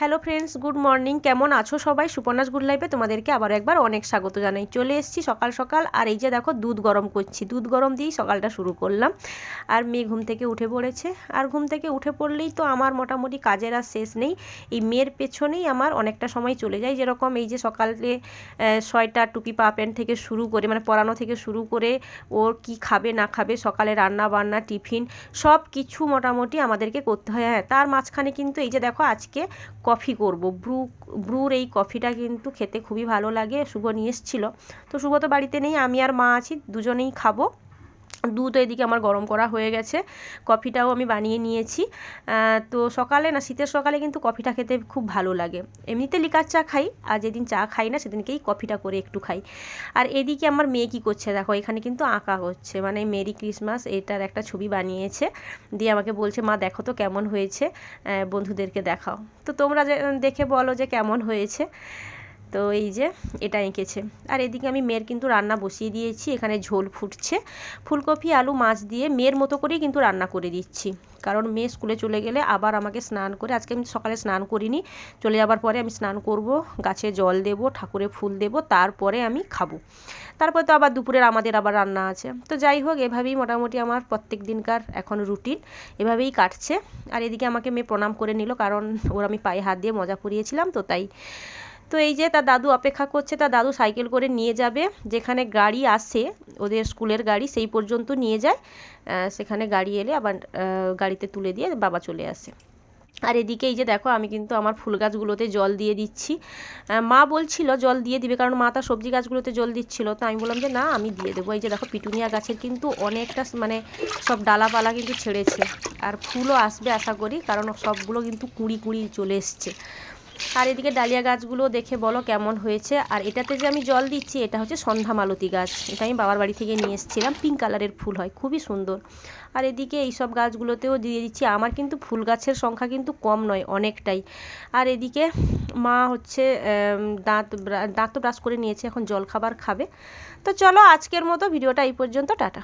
Hello friends good morning কেমন আছো সবাই? সুপর্ণাস গুড লাইফে তোমাদেরকে আবার একবার অনেক স্বাগত জানাই। চলে এসেছি সকাল সকাল। আর এই যে দেখো, দুধ গরম করছি। দুধ গরম দিয়েই সকালটা শুরু করলাম। আর মেয়ে ঘুম থেকে উঠে পড়েছে। আর ঘুম থেকে উঠে পড়লেই তো আমার মোটামুটি কাজের আর শেষ নেই। এই মেয়ের পেছনেই আমার অনেকটা সময় চলে যায়। যেরকম এই যে সকালে সোয়েটার টুপি পা প্যান্ট থেকে শুরু করে মানে পরানো থেকে শুরু করে ওর কি খাবে, না খাবে, সকালে রান্না বান্না টিফিন সব কিছু মোটামুটি আমাদেরকে করতে হয়। হ্যাঁ তার মাঝখানে কিন্তু এই যে দেখো, আজকে কফি করব। ব্রু, ব্রুর এই কফিটা কিন্তু খেতে খুবই ভালো লাগে। শুভ নিয়ে এসেছিল তো শুভ তো বাড়িতে নেই, আমি আর মা আছি, দুজনেই খাব। দুধ এদিকে আমার গরম করা হয়ে গেছে। কফিটাও আমি বানিয়ে নিয়েছি। তো সকালে না, শীতের সকালে কিন্তু কফিটা খেতে খুব ভালো লাগে। এমনিতে লিকার চা খাই, আর যেদিন চা খাই না, সেদিনকেই কফিটা করে একটু খাই। আর এদিকে আমার মেয়ে কী করছে দেখো, এখানে কিন্তু আঁকা হচ্ছে। মানে মেরি ক্রিসমাস এটার একটা ছবি বানিয়েছে। দিয়ে আমাকে বলছে, মা, দেখো তো কেমন হয়েছে। বন্ধুদেরকে দেখাও। তো তোমরা দেখে বলো যে কেমন হয়েছে। তো এই যে এটা এঁকেছে। আর এদিকে আমি মেয়ের কিন্তু রান্না বসিয়ে দিয়েছি, এখানে ঝোল ফুটছে। ফুলকপি, আলু, মাছ দিয়ে মেয়ের মতো করেই কিন্তু রান্না করে দিচ্ছি। কারণ মেয়ে স্কুলে চলে গেলে আবার আমাকে স্নান করে, আজকে আমি সকালে স্নান করিনি, চলে যাবার পরে আমি স্নান করব, গাছে জল দেব, ঠাকুরে ফুল দেব, তারপরে আমি খাব। তারপর তো আবার দুপুরের আমাদের আবার রান্না আছে। তো যাই হোক, এভাবেই মোটামুটি আমার প্রত্যেক দিনকার এখন রুটিন, এভাবেই কাটছে। আর এদিকে আমাকে মেয়ে প্রণাম করে নিল, কারণ ওর আমি পায়ে হাত দিয়ে মজা পরিয়েছিলাম তো তাই তো এই যে তার দাদু অপেক্ষা করছে, তার দাদু সাইকেল করে নিয়ে যাবে। যেখানে গাড়ি আসে, ওদের স্কুলের গাড়ি, সেই পর্যন্ত নিয়ে যায়। সেখানে গাড়ি এলে আবার গাড়িতে তুলে দিয়ে বাবা চলে আসে। আর এদিকে এই যে দেখো, আমি কিন্তু আমার ফুল গাছগুলোতে জল দিয়ে দিচ্ছি। মা বলছিল জল দিয়ে দিবে, কারণ মা তার সবজি গাছগুলোতে জল দিচ্ছিল। তো আমি বললাম যে, না, আমি দিয়ে দেবো। এই যে দেখো, পিটুনিয়া গাছের কিন্তু অনেকটা মানে সব ডালাপালা কিন্তু ছেড়েছে। আর ফুলও আসবে, আশা করি, কারণ সবগুলো কিন্তু কুড়ি কুড়ি চলে এসছে। আর এদিকে ডালিয়া গাছগুলো দেখে বলো কেমন হয়েছে। আর এটাতে যে আমি জল দিচ্ছি, এটা হচ্ছে সন্ধ্যা মালতী গাছ। এটা আমি বাবার বাড়ি থেকে নিয়ে এসেছিলাম। পিঙ্ক কালারের ফুল হয়, খুবই সুন্দর। আর এদিকে এই সব গাছগুলোতেও দিয়ে দিচ্ছি। আমার কিন্তু ফুল গাছের সংখ্যা কিন্তু কম নয়, অনেকটাই। আর এদিকে মা হচ্ছে দাঁত দাঁত তো ব্রাশ করে নিয়েছে, এখন জল খাবার খাবে। তো চলো আজকের মতো ভিডিওটা এই পর্যন্ত, টাটা।